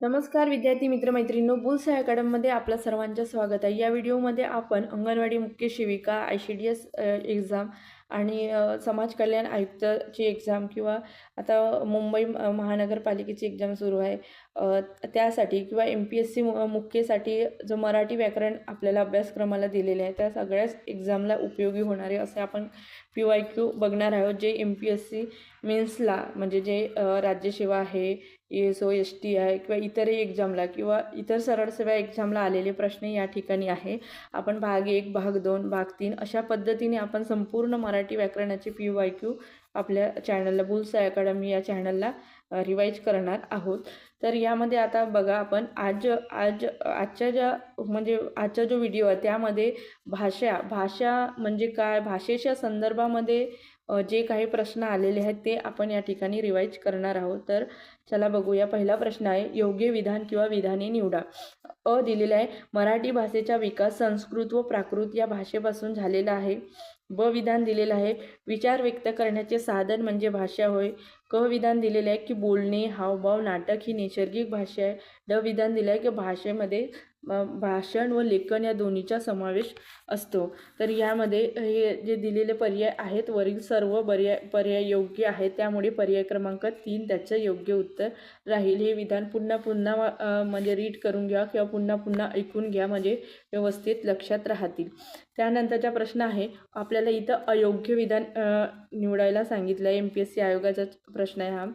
नमस्कार विद्यार्थी मित्रमैत्रिणींनो बुल्स अकॅडमीमध्ये आपलं सर्वांचं स्वागत आहे. या व्हिडिओमध्ये आपण अंगणवाडी मुख्य शिविका I C D S exam आणि समाज कल्याण आयुक्तची एक्झाम किंवा आता मुंबई महानगरपालिकेची एक्झाम सुरू आहे. त्यासाठी किंवा एम पी एस सी मुख्यसाठी जो मराठी व्याकरण आपल्याला अभ्यासक्रमाला दिलेले आहे त्या सगळ्याच एक्झामला उपयोगी होणारे असे आपण पी वाय क्यू बघणार आहोत जे एम पी एस सी मेन्सला म्हणजे जे राज्यसेवा आहे एस ओ एस टी आहे किंवा इतरही एक्झामला किंवा इतर सरळ सेवा एक्झामला आलेले प्रश्न या ठिकाणी आहे. आपण भाग एक भाग दोन भाग तीन अशा पद्धतीने आपण संपूर्ण मराठी व्याकरणाचे पी वाय क्यू आपल्या चॅनलला बुल्स अकॅडमी या चॅनलला रिवाईज करणार आहोत. तर यामध्ये आता बघा आपण आज आज आजच्या ज्या म्हणजे आजचा जो व्हिडिओ आहे त्यामध्ये भाषा भाषा म्हणजे काय? भाषेच्या संदर्भामध्ये जे काही प्रश्न आलेले आहेत ते आपण या ठिकाणी रिवाईज करणार आहोत. तर चला बघूया. पहिला प्रश्न आहे योग्य विधान किंवा विधाने निवडा. अ दिलेला आहे मराठी भाषेचा विकास संस्कृत व प्राकृत या भाषेपासून झालेला आहे. ब विधान दिलेलं आहे विचार व्यक्त करण्याचे साधन म्हणजे भाषा होय. क विधान दिलेले आहे की बोलणे हावभाव नाटक ही नैसर्गिक भाषा आहे. ड विधान दिलं आहे की भाषेमध्ये भाषण व लेखन या दोन्हीचा समावेश असतो. तर यामध्ये हे जे दिलेले पर्याय आहेत वरील सर्व पर्याय पर्याय योग्य आहेत त्यामुळे पर्याय क्रमांक तीन त्याचं योग्य उत्तर राहील. हे विधान पुन्हा पुन्हा म्हणजे रीड करून घ्या किंवा पुन्हा पुन्हा ऐकून घ्या म्हणजे व्यवस्थित लक्षात राहतील. त्यानंतरचा प्रश्न आहे आपल्याला इथं अयोग्य विधान निवडायला सांगितलं आहे. एम पी एस सी आयोगाचा प्रश्न आहे हा.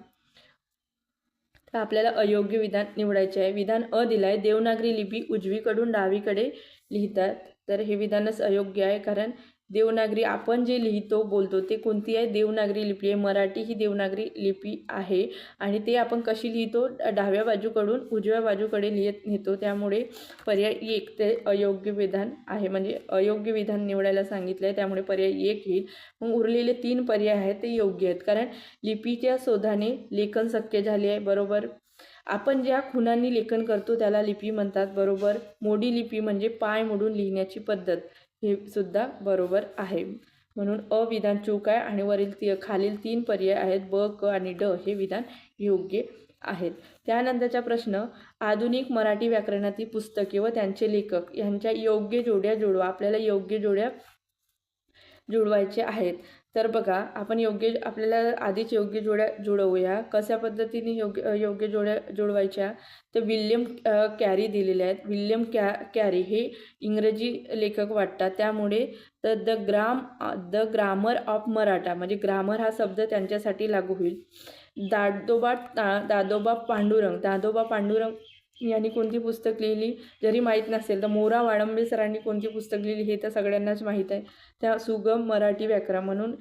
तर आपल्याला अयोग्य विधान निवडायचे आहे. विधान अ दिलं आहे देवनागरी लिपी उजवीकडून डावीकडे लिहितात. तर हे विधानच अयोग्य आहे कारण देवनागरी आपण जे लिहितो बोलतो ते कोणती आहे? देवनागरी लिपी आहे. मराठी ही देवनागरी लिपी आहे. आणि ते आपण कशी लिहितो? डाव्या बाजूकडून उजव्या बाजूकडे लिहित नेतो. त्यामुळे पर्याय एक ते अयोग्य विधान आहे. म्हणजे अयोग्य विधान निवडायला सांगितलं आहे त्यामुळे पर्याय एक येईल. मग उरलेले तीन पर्याय आहेत ते योग्य आहेत. कारण लिपीच्या शोधाने लेखन शक्य झाले आहे. बरोबर? आपण ज्या खुणांनी लेखन करतो त्याला लिपी म्हणतात बरोबर? मोडी लिपी म्हणजे पाय मोडून लिहिण्याची पद्धत. हे सुद्धा बरोबर आहे. म्हणून अविधान चूक आहे आणि वरील ती खालील तीन पर्याय आहेत ब क आणि ड हे विधान योग्य आहेत. त्यानंतरचा प्रश्न आधुनिक मराठी व्याकरणातील पुस्तके व त्यांचे लेखक यांच्या योग्य जोड्या जोडवा आपल्याला योग्य जोड्या जुळवायचे आहेत. तर बघा आपण योग्य आपल्याला आधीच योग्य जोड्या जुळवूया. कशा पद्धतीने योग्य योग्य जोड्या जुळवायच्या? तर विल्यम कॅरी दिलेल्या आहेत. विल्यम कॅ कॅरी हे इंग्रजी लेखक वाटतात. त्यामुळे the the gram the grammar of Maratha म्हणजे ग्रामर हा शब्द त्यांच्यासाठी लागू होईल. दादोबा ता- दादोबा पांडुरंग दादोबा पांडुरंग यांनी कोणती पुस्तक लिहिली? जरी माहीत नसेल तर मोरा वाडंबे सरांनी कोणती पुस्तक लिहिली हे तर सगळ्यांनाच माहीत आहे. त्या सुगम मराठी व्याकरण म्हणून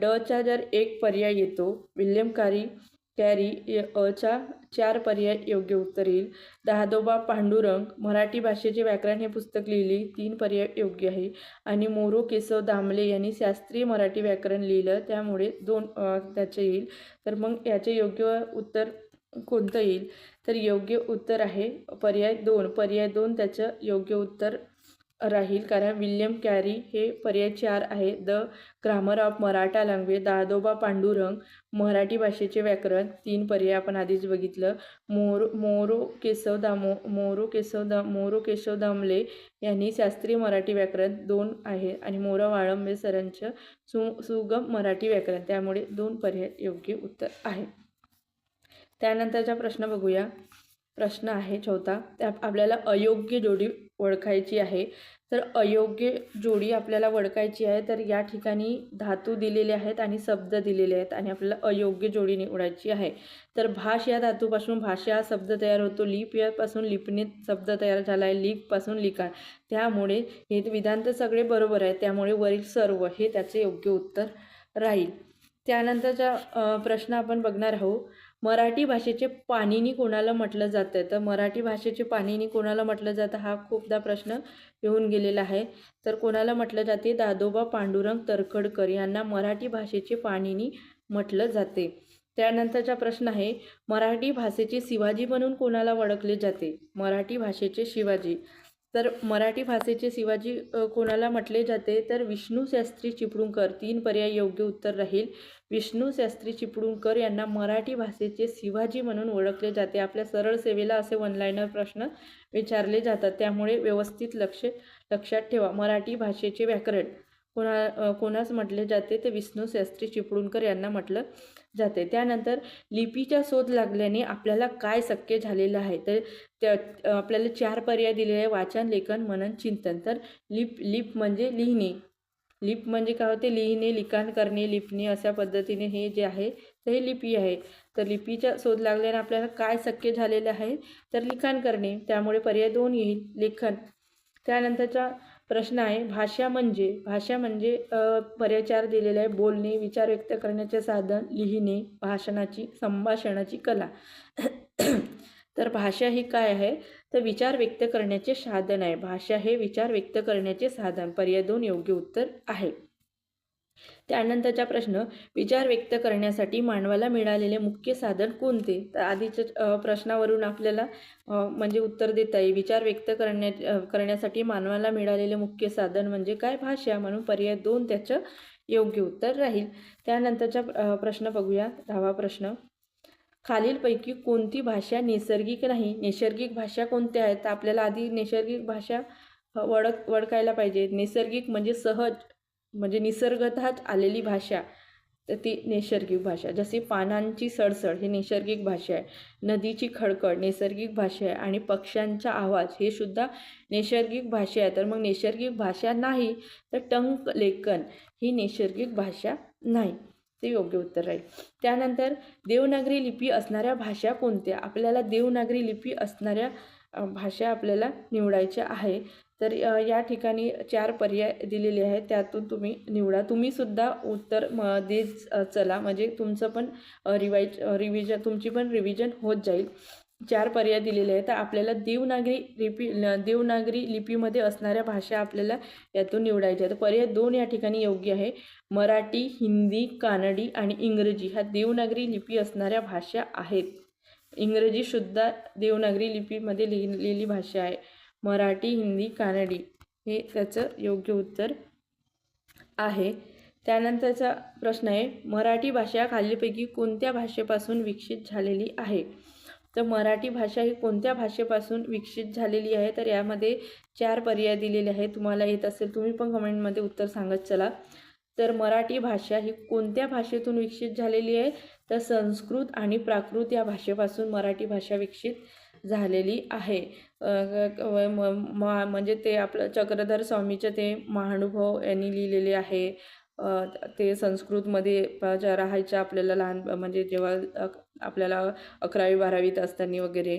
डचा जर एक पर्याय येतो विल्यम कारी कॅरी य- अचा चार पर्याय योग्य उत्तर येईल. दहादोबा पांडुरंग मराठी भाषेचे व्याकरण हे पुस्तक लिहिली तीन पर्याय योग्य आहे. आणि मोरो केशव दामले यांनी शास्त्रीय मराठी व्याकरण लिहिलं त्यामुळे दोन त्याचे येईल. तर मग याचे योग्य उत्तर कोणतं येईल? तर योग्य उत्तर आहे. पर्याय दोन. पर्याय दोन त्याचं योग्य उत्तर राहील. कारण विल्यम कॅरी हे पर्याय चार आहे. The grammar of Maratha language Dadoba Pandurang Marathi भाषेचे व्याकरण. तीन पर्याय आपण आधीच बघितलं. मोर मोरो केशव दामो मोरो केशव दा मोरो केशव दामले यांनी शास्त्रीय मराठी व्याकरण दोन आहे आणि मोरा वाळंबे सरांचं सु सुगम मराठी व्याकरण. त्यामुळे दोन पर्याय योग्य उत्तर आहे. त्यानंतरचा प्रश्न बघूया. प्रश्न आहे चौथा. त्या आपल्याला अयोग्य जोडी ओळखायची आहे. तर अयोग्य जोडी आपल्याला ओळखायची आहे. तर या ठिकाणी धातू दिलेले आहेत आणि शब्द दिलेले आहेत आणि आपल्याला अयोग्य जोडी निवडायची आहे. तर भाष या धातूपासून भाषा हा शब्द तयार होतो. लिप यापासून लिपणीत शब्द तयार झाला आहे लिपपासून लिखाण. त्यामुळे हे विधान तर सगळे बरोबर आहे त्यामुळे वरील सर्व हे त्याचे योग्य उत्तर राहील. त्यानंतरचा प्रश्न आपण बघणार आहोत. मराठी भाषेचे पाणिनी कोणाला म्हटलं जातं तर मराठी भाषेचे पाणिनी कोणाला म्हटलं जातं? हा खूपदा प्रश्न येऊन गेलेला आहे. तर कोणाला म्हटलं जाते? दादोबा पांडुरंग तरखडकर यांना मराठी भाषेचे पाणिनी म्हटलं जाते. त्यानंतरचा प्रश्न आहे मराठी भाषेचे शिवाजी म्हणून कोणाला ओळखले जाते? मराठी भाषेचे शिवाजी. तर मराठी भाषेचे शिवाजी कोणाला म्हटले जाते? तर विष्णू शास्त्री चिपळूणकर. तीन पर्याय योग्य उत्तर राहील. विष्णू शास्त्री चिपळूणकर यांना मराठी भाषेचे शिवाजी म्हणून ओळखले जाते. आपल्या सरळ सेवेला असे वनलायनर प्रश्न विचारले जातात. त्यामुळे व्यवस्थित लक्ष लक्षात ठेवा. मराठी भाषेचे व्याकरण. कोणा कोणास म्हटले जाते? ते विष्णू शास्त्री चिपळूणकर यांना म्हटलं जाते. त्यानंतर लिपीचा शोध लागल्याने आपल्याला काय शक्य झालेलं आहे? तर त्या आपल्याला चार पर्याय दिलेले आहे. वाचन लेखन मनन चिंतन. तर लिप लिप म्हणजे लिहिणे. लिप म्हणजे काय होते? लिहिणे लिखाण करणे लिपणे अशा पद्धतीने हे जे आहे तर हे लिपी आहे. तर लिपीचा शोध लागल्याने आपल्याला काय शक्य झालेलं आहे? तर लिखाण करणे. त्यामुळे पर्याय दोन येईल. लेखन. त्यानंतरच्या प्रश्न आहे. भाषा म्हणजे भाषा म्हणजे पर्याचार दिलेला आहे. बोलणे विचार व्यक्त करण्याचे साधन लिहिणे भाषणाची संभाषणाची कला. तर भाषा ही काय आहे? तर विचार व्यक्त करण्याचे साधन आहे. भाषा हे विचार व्यक्त करण्याचे साधन. पर्याय दोन योग्य उत्तर आहे. त्यानंतरचा प्रश्न विचार व्यक्त करण्यासाठी मानवाला मिळालेले मुख्य साधन कोणते? तर आधीच्या प्रश्नावरून आपल्याला म्हणजे उत्तर देता येईल. विचार व्यक्त करण्या करण्यासाठी मानवाला मिळालेले मुख्य साधन म्हणजे काय? भाषा म्हणून पर्याय दोन त्याचं योग्य उत्तर राहील. त्यानंतरचा प्रश्न बघूया. दहावा प्रश्न. खालीलपैकी कोणती भाषा नैसर्गिक नाही? नैसर्गिक भाषा कोणत्या आहेत? तर आपल्याला आधी नैसर्गिक भाषा अ, ओळख ओळखायला पाहिजे. नैसर्गिक म्हणजे सहज म्हणजे निसर्गतःच आलेली भाषा तर ती नैसर्गिक भाषा. जशी पानांची सडसड ही नैसर्गिक भाषा आहे. नदीची खडखड नैसर्गिक भाषा आहे. आणि पक्ष्यांचा आवाज हे सुद्धा नैसर्गिक भाषा आहे. तर मग नैसर्गिक भाषा नाही तर टंक लेखन ही नैसर्गिक भाषा नाही. ते योग्य उत्तर राहील. त्यानंतर देवनागरी लिपी असणाऱ्या भाषा कोणत्या? आपल्याला देवनागरी लिपी असणाऱ्या भाषा आपल्याला निवडायच्या आहे. तर या ठिकाणी चार पर्याय दिलेले आहेत. त्यातून तुम्ही निवडा. तुम्हीसुद्धा उत्तर म देत चला. म्हणजे तुमचं पण रिवाईज रिव्हिजन तुमची पण रिव्हिजन होत जाईल. चार पर्याय दिलेले आहेत. तर आपल्याला देवनागरी लिपी देवनागरी लिपीमध्ये असणाऱ्या भाषा आपल्याला यातून निवडायच्या आहेत तर पर्याय दोन या ठिकाणी योग्य आहे. मराठी हिंदी कानडी आणि इंग्रजी ह्या देवनागरी लिपी असणाऱ्या भाषा आहेत. इंग्रजीसुद्धा देवनागरी लिपीमध्ये लिहिलेली भाषा आहे. मराठी हिंदी कानडी हे त्याचं योग्य उत्तर आहे. त्यानंतरचा प्रश्न आहे मराठी भाषा खालीलपैकी कोणत्या भाषेपासून विकसित झालेली आहे? तर मराठी भाषा ही कोणत्या भाषेपासून विकसित झालेली आहे? तर यामध्ये चार पर्याय दिलेले आहेत. तुम्हाला येत असेल तुम्ही पण कमेंटमध्ये उत्तर सांगत चला. तर मराठी भाषा ही कोणत्या भाषेतून विकसित झालेली आहे? तर संस्कृत आणि प्राकृत या भाषेपासून मराठी भाषा विकसित झालेली आहे. म- मा- म्हणजे ते आपलं चक्रधर स्वामीचं ते महानुभव यांनी लिहिलेले आहे. ते संस्कृतमध्ये प- ज्या राहायच्या आपल्याला लहान म्हणजे जेव्हा आपल्याला अकरावी बारावीत असताना वगैरे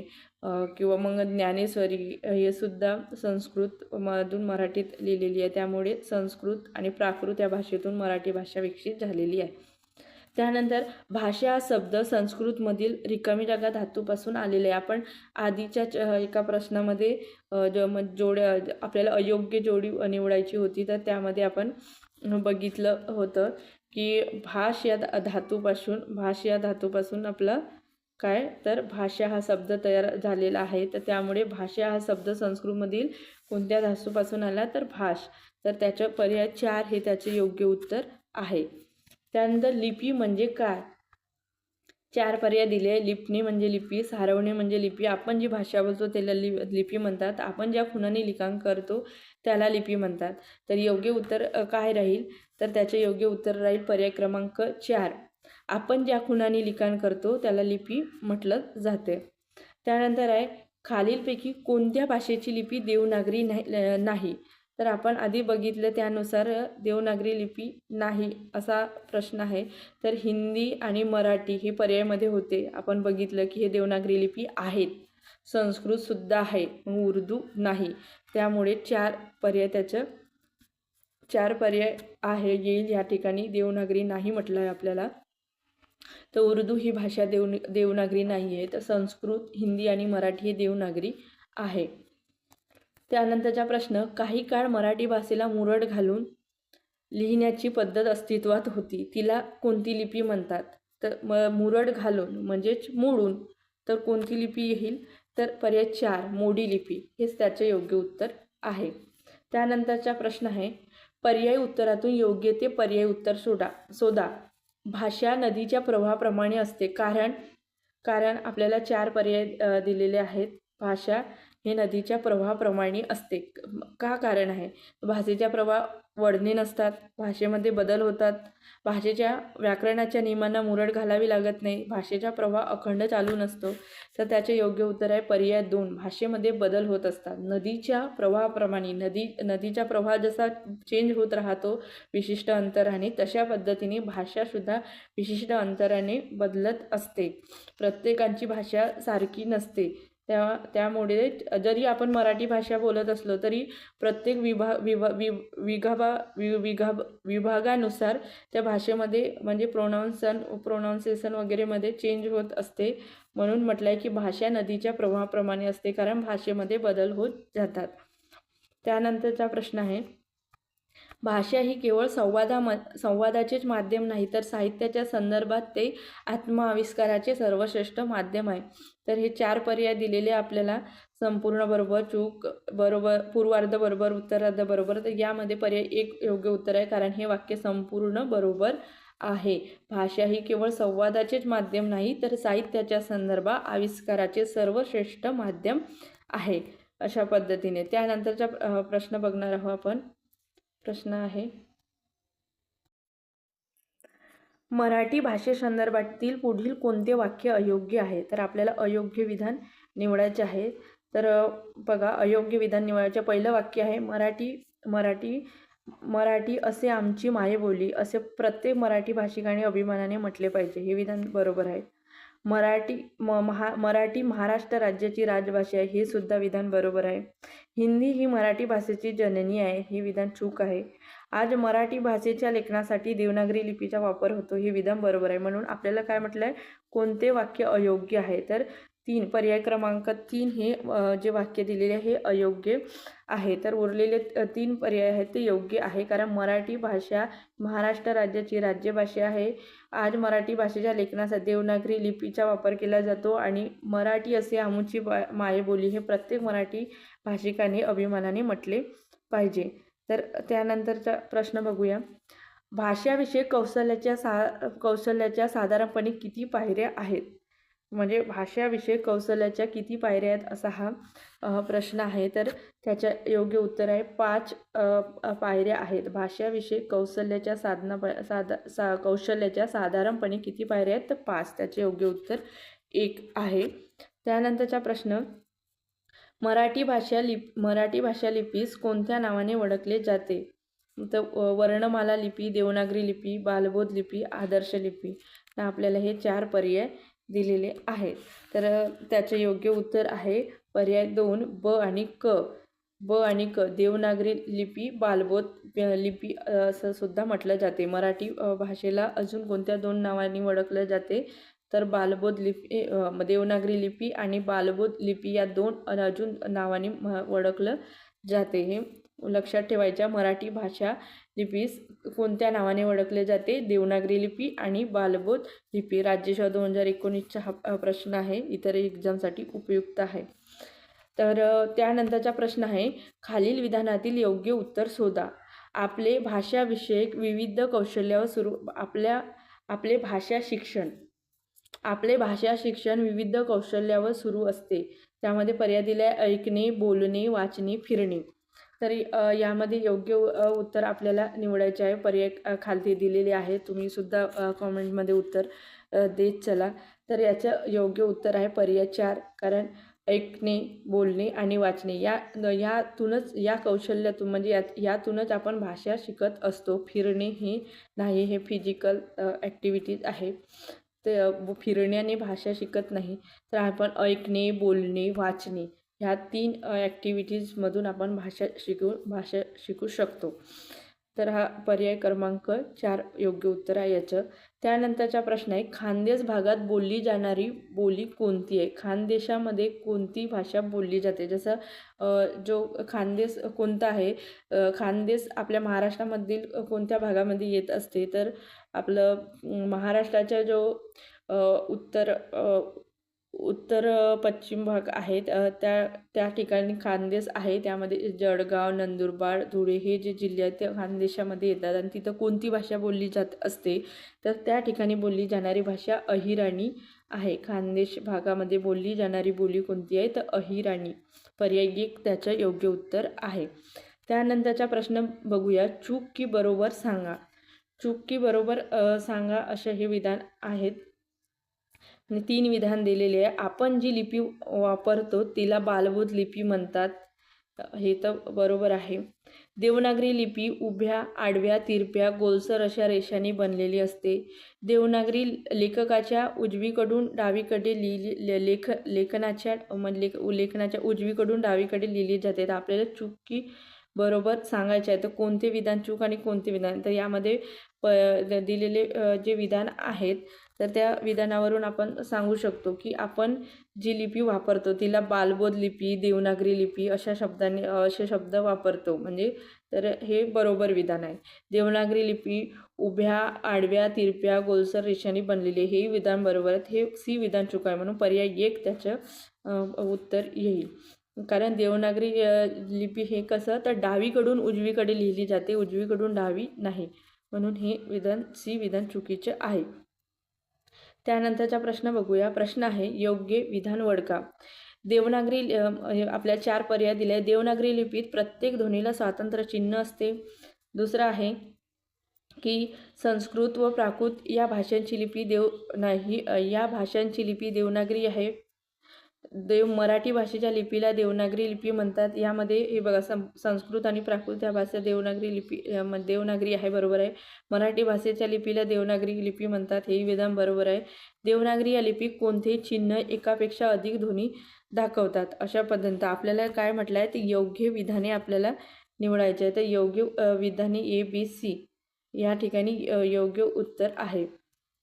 किंवा मग ज्ञानेश्वरी हे सुद्धा संस्कृतमधून मराठीत लिहिलेली आहे. त्यामुळे संस्कृत आणि प्राकृत या भाषेतून मराठी भाषा विकसित झालेली आहे. त्यानंतर भाषा हा शब्द संस्कृतमधील रिकामी जागा धातूपासून आलेला आहे. आपण आधीच्या च- एका प्रश्नामध्ये जो ज जोड्या आपल्याला अयोग्य जोडी निवडायची होती तर त्यामध्ये आपण बघितलं होतं की भाष या धा- धातूपासून भाष या धातूपासून आपलं काय? तर भाषा हा शब्द तयार झालेला आहे. तर त्यामुळे भाषा हा शब्द संस्कृतमधील कोणत्या धातूपासून आला? तर भाष. तर त्याचं पर्याय चार हे त्याचे योग्य उत्तर आहे. त्यानंतर लिपी म्हणजे काय? चार पर्याय दिले. लिपणी लिपणे म्हणजे लिपी सारवणे म्हणजे लिपी. आपण जी भाषा बोलतो त्याला लि लिपी म्हणतात. आपण ज्या खुणाने लिखाण करतो त्याला लिपी म्हणतात. तर योग्य उत्तर काय राहील? तर त्याचे योग्य उत्तर राहील पर्याय क्रमांक चार. आपण ज्या खुणाने लिखाण करतो त्याला लिपी म्हटलं जाते. त्यानंतर आहे खालीलपैकी कोणत्या भाषेची लिपी देवनागरी नाही नाही? तर आपण आधी बघितलं त्यानुसार देवनागरी लिपी नाही असा प्रश्न आहे. तर हिंदी आणि मराठी हे पर्यायमध्ये होते. आपण बघितलं की हे देवनागरी लिपी आहेत. संस्कृतसुद्धा आहे मग उर्दू नाही. त्यामुळे चार पर्याय त्याचं चार पर्याय आहे येईल या ठिकाणी. देवनागरी नाही म्हटलं आहे आपल्याला. तर उर्दू ही भाषा देव देवनागरी नाही आहे तर संस्कृत हिंदी आणि मराठी ही देवनागरी आहे. त्यानंतरचा प्रश्न काही काळ मराठी भाषेला मुरड घालून लिहिण्याची पद्धत अस्तित्वात होती. तिला कोणती लिपी म्हणतात? तर म मुरड घालून म्हणजेच मोडून तर कोणती लिपी येईल? तर पर्याय चार मोडी लिपी. हेच त्याचे योग्य उत्तर आहे. त्यानंतरचा प्रश्न आहे पर्यायी उत्तरातून योग्य ते पर्यायी उत्तर सोडा शोधा. भाषा नदीच्या प्रवाहाप्रमाणे असते. कारण कारण आपल्याला चार पर्याय दिलेले आहेत. भाषा हे नदीच्या प्रवाहाप्रमाणे असते. का कारण आहे? भाषेच्या प्रवाह वळणे नसतात. भाषेमध्ये बदल होतात. भाषेच्या व्याकरणाच्या नियमांना मुरड घालावी लागत नाही. भाषेचा प्रवाह अखंड चालू नसतो. तर त्याचे योग्य उत्तर आहे पर्याय दोन. भाषेमध्ये बदल होत असतात. नदीच्या प्रवाहाप्रमाणे नदी नदीचा प्रवाह जसा चेंज होत राहतो विशिष्ट अंतराने तशा पद्धतीने भाषासुद्धा विशिष्ट अंतराने बदलत असते. प्रत्येकांची भाषा सारखी नसते. त्या त्यामुळे जरी आपण मराठी भाषा बोलत असलो तरी प्रत्येक विभा विभा वि विभागा वि विभाग विभागानुसार त्या भाषेमध्ये म्हणजे प्रोनाऊन्सन प्रोनाऊन्सेशन वगैरेमध्ये चेंज होत असते. म्हणून म्हटलं आहे की भाषा नदीच्या प्रवाहाप्रमाणे असते कारण भाषेमध्ये बदल होत जातात. त्यानंतरचा प्रश्न आहे भाषा ही केवळ संवादाम संवादाचेच माध्यम नाही तर साहित्याच्या संदर्भात ते आत्मआविष्काराचे सर्वश्रेष्ठ माध्यम आहे. तर हे चार पर्याय दिलेले आपल्याला संपूर्ण बरोबर चूक बरोबर पूर्वार्ध बरोबर उत्तरार्ध बरोबर तर यामध्ये पर्याय एक योग्य उत्तर आहे कारण हे वाक्य संपूर्ण बरोबर आहे. भाषा ही केवळ संवादाचेच माध्यम नाही तर साहित्याच्या संदर्भात आविष्काराचे सर्वश्रेष्ठ माध्यम आहे अशा पद्धतीने. त्यानंतरचा प्रश्न बघणार आहोत आपण. प्रश्न आहे मराठी भाषेसंदर्भातील पुढील कोणते वाक्य अयोग्य आहे? तर आपल्याला अयोग्य विधान निवडायचे आहे. तर बघा अयोग्य विधान निवडायचे. पहिलं वाक्य आहे मराठी मराठी मराठी असे आमची मायबोली असे प्रत्येक मराठी भाषिकाने अभिमानाने म्हटले पाहिजे. हे विधान बरोबर आहे. मराठी म महा मराठी महाराष्ट्र राज्याची राजभाषा आहे हे सुद्धा विधान बरोबर आहे. हिंदी ही मराठी भाषेची जननी आहे हे विधान चूक आहे. आज मराठी भाषेच्या लेखनासाठी देवनागरी लिपीचा वापर होतो हे विधान बरोबर आहे. म्हणून आपल्याला काय म्हटलं आहे कोणते वाक्य अयोग्य आहे? तर तीन पर्याय क्रमांक तीन हे जे वाक्य दिलेले आहे हे अयोग्य आहे. तर उरलेले तीन पर्याय आहेत ते योग्य आहे कारण मराठी भाषा महाराष्ट्र राज्याची राज्यभाषा आहे. आज मराठी भाषेच्या लेखनासाठी देवनागरी लिपीचा वापर केला जातो आणि मराठी असे आमूची बा मायबोली हे प्रत्येक मराठी भाषिकाने अभिमानाने म्हटले पाहिजे. तर त्यानंतरचा प्रश्न बघूया. भाषाविषयक कौशल्याच्या सा कौशल्याच्या साधारणपणे किती पायऱ्या आहेत? म्हणजे भाषाविषयक कौशल्याच्या किती पायऱ्या आहेत असा हा प्रश्न आहे. तर त्याच्या योग्य उत्तर आहे. पाच पायऱ्या आहेत. भाषाविषयक कौशल्याच्या साधना प साधा सा कौशल्याच्या साधारणपणे किती पायऱ्या आहेत? तर पाच. त्याचे योग्य उत्तर एक आहे. त्यानंतरचा प्रश्न मराठी भाषा लिप मराठी भाषा लिपीस कोणत्या नावाने ओळखले जाते? तर व- वर्णमाला लिपी देवनागरी लिपी बालबोध लिपी आदर्श लिपी. तर आपल्याला हे चार पर्याय दिलेले आहेत. तर त्याचे योग्य उत्तर आहे पर्याय दोन ब आणि क. ब आणि क देवनागरी लिपी बालबोध लिपी असं सुद्धा म्हटलं जाते. मराठी भाषेला अजून कोणत्या दोन नावांनी ओळखलं जाते? तर बालबोध लिपी देवनागरी लिपी आणि बालबोध लिपी या दोन अजून नावांनी म- ओळखलं जाते. हे लक्षात ठेवायच्या. मराठी भाषा लिपीस कोणत्या नावाने ओळखले जाते? देवनागरी लिपी आणि बालबोध लिपी. राज्यसेवा दोन हजार एकोणीसचा हा प्रश्न आहे. इतर एक्झामसाठी उपयुक्त आहे. तर त्यानंतरचा प्रश्न आहे. खालील विधानातील योग्य उत्तर शोधा. आपले भाषाविषयक विविध कौशल्यावर सुरू आपल्या आपले भाषा शिक्षण. आपले भाषा शिक्षण विविध कौशल्यावर सुरू असते. त्यामध्ये पर्याय दिला आहे ऐकणे बोलणे वाचणे फिरणे. तरी यामध्ये योग्य उत्तर आपल्याला निवडायचे आहे. पर्याय खालती दिलेले आहे. तुम्ही सुद्धा कॉमेंटमध्ये उत्तर देत चला. तर याचं योग्य उत्तर आहे पर्याय चार. कारण ऐकणे बोलणे आणि वाचणे या यातूनच या कौशल्यातून म्हणजे यात यातूनच आपण भाषा शिकत असतो. फिरणे हे नाही हे फिजिकल ॲक्टिव्हिटीज आहे. ते फिरण्याने भाषा शिकत नाही. तर आपण ऐकणे बोलणे वाचणे ह्या तीन ॲक्टिव्हिटीजमधून आपण भाषा शिकू भाषा शिकू शकतो. तर हा पर्याय क्रमांक चार योग्य उत्तर आहे याचं. त्यानंतरचा प्रश्न आहे खानदेश भागात बोलली जाणारी बोली कोणती आहे? खानदेशामध्ये कोणती भाषा बोलली जाते? जसं जो खानदेश कोणता आहे? खानदेश आपल्या महाराष्ट्रामधील कोणत्या भागामध्ये येत असते? तर आपलं महाराष्ट्राच्या जो उत्तर उत्तर पश्चिम भाग आहेत. त्या त्या ठिकाणी खानदेश आहे. त्यामध्ये जळगाव नंदुरबार धुळे हे जे जिल्हे आहेत ते खानदेशामध्ये येतात आणि तिथं कोणती भाषा बोलली जात असते? तर त्या ठिकाणी बोलली जाणारी भाषा अहिराणी आहे. खानदेश भागामध्ये बोलली जाणारी बोली कोणती आहे? तर अहिराणी. पर्याय त्याचं योग्य उत्तर आहे. त्यानंतरचा प्रश्न बघूया. चूक की बरोबर सांगा. चूक की बरोबर सांगा असे हे विधान आहेत. तीन विधान दिलेले आहे. आपण जी लिपी वापरतो तिला बालबोध लिपी म्हणतात. हे तर बरोबर आहे. देवनागरी लिपी उभ्या आडव्या तिरप्या गोलसर अशा रेषांनी बनलेली असते. देवनागरी लेखकाच्या उजवीकडून डावीकडे लिहिली लेख लेखनाच्या म्हणजे लेख लेखनाच्या उजवीकडून डावीकडे लिहिली जाते. तर आपल्याला चुकी बरोबर सांगायचे आहे तर कोणते विधान चूक आणि कोणते विधान? तर यामध्ये प दिलेले जे विधान आहेत तर त्या विधानावरून आपण सांगू शकतो की आपण जी लिपी वापरतो तिला बालबोध लिपी देवनागरी लिपी अशा शब्दांनी असे शब्द वापरतो. म्हणजे तर हे बरोबर विधान आहे. देवनागरी लिपी उभ्या आडव्या तिरप्या गोलसर रेषांनी बनलेले हे विधान बरोबर आहेत हे सी विधान चुक आहे म्हणून पर्याय एक त्याचं उत्तर येईल. कारण देवनागरी लिपी हे कसं तर डावीकडून उजवीकडे लिहिली जाते. उजवीकडून डावी नाही. म्हणून हे विधान सी विधान चुकीचे आहे. त्यानंतरचा प्रश्न बघूया. प्रश्न आहे योग्य विधान वडका देवनागरी आपल्या चार पर्याय दिले देवनागरी लिपीत प्रत्येक ध्वनीला स्वातंत्र्य चिन्ह असते. दुसरं आहे की संस्कृत व प्राकृत या भाषांची लिपी देव नाही या भाषांची लिपी देवनागरी आहे. देव मराठी भाषेच्या लिपीला देवनागरी लिपी म्हणतात. यामध्ये हे बघा सं संस्कृत आणि प्राकृत या भाषा देवनागरी लिपी देवनागरी आहे बरोबर आहे. मराठी भाषेच्या लिपीला देवनागरी लिपी म्हणतात हेही विधान बरोबर आहे. देवनागरी या लिपीत कोणतेही चिन्ह एकापेक्षा अधिक ध्वनी दाखवतात. अशा पद्धतीनं. आपल्याला काय म्हटलं आहे ते योग्य विधाने आपल्याला निवडायचे आहे. तर योग्य विधाने ए बी सी या ठिकाणी योग्य उत्तर आहे.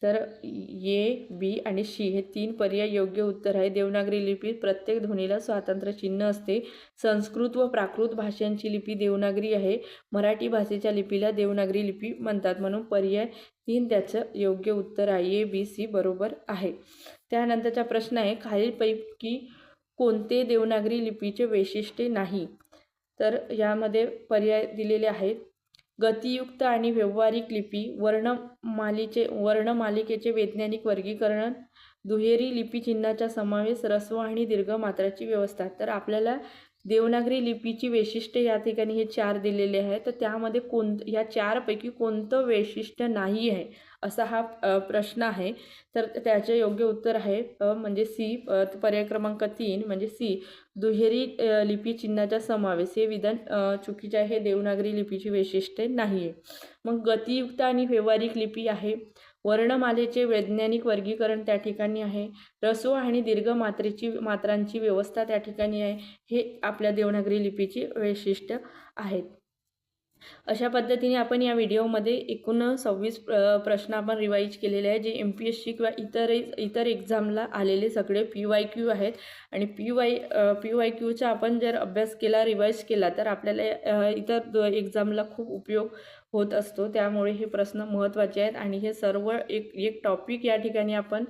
तर ए बी आणि शी हे तीन पर्याय योग्य उत्तर आहे. देवनागरी लिपीत प्रत्येक ध्वनीला स्वातंत्र्य चिन्ह असते. संस्कृत व प्राकृत भाषांची लिपी देवनागरी आहे. मराठी भाषेच्या लिपीला देवनागरी लिपी म्हणतात. म्हणून पर्याय तीन त्याचं योग्य उत्तर आहे. ए बी सी बरोबर आहे. त्यानंतरचा प्रश्न आहे खालीलपैकी कोणते देवनागरी लिपीचे वैशिष्ट्य नाही? तर यामध्ये पर्याय दिलेले आहेत. गतियुक्त आणि व्यावहारिक लिपी वर्णमालीचे वर्णमालिकेचे वैज्ञानिक वर्गीकरण दुहेरी लिपीचिन्हाचा समावेश रस्व आणि दीर्घ मात्राची व्यवस्था. तर आपल्याला देवनागरी लिपीची वैशिष्ट्ये या ठिकाणी हे चार दिलेले आहे तर त्यामध्ये कोण या चारपैकी कोणतं वैशिष्ट्य नाही आहे असा हा प्रश्न आहे. तर त्याचे योग्य उत्तर आहे म्हणजे सी पर्याय क्रमांक तीन म्हणजे सी दुहेरी लिपी चिन्हाचा समावेश. हे विधान चुकीचे आहे देवनागरी लिपीची वैशिष्ट्ये नाही आहे मग गतियुक्त आणि व्यवहारिक लिपी आहे. वर्णमालेचे वैज्ञानिक वर्गीकरण त्या ठिकाणी आहे. रस्व आणि दीर्घ मात्रेची मात्रांची व्यवस्था त्या ठिकाणी आहे. हे आपल्या देवनागरी लिपीची वैशिष्ट्य आहेत. अशा पद्धतीने आपण या व्हिडिओमध्ये एकूण सव्वीस प्रश्न आपण रिवाईज केलेले आहे जे एम पी एस सी किंवा इतर इतर एक्झामला आलेले सगळे पी वाय क्यू आहेत. आणि पी वाय पी वाय क्यूचा आपण जर अभ्यास केला रिवाईज केला तर आपल्याला इतर एक्झामला खूप उपयोग होत असतो. त्यामुळे हे प्रश्न महत्त्वाचे आहेत आणि हे सर्व एक एक टॉपिक या ठिकाणी आपण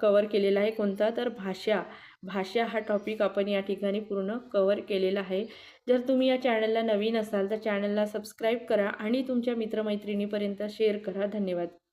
कवर केलेला आहे. कोणता? तर भाषा. भाषा हा टॉपिक आपण या ठिकाणी पूर्ण कवर केलेला आहे. जर तुम्ही या चॅनलला नवीन असाल तर चॅनलला सबस्क्राईब करा आणि तुमच्या मित्रमैत्रिणीपर्यंत शेअर करा. धन्यवाद.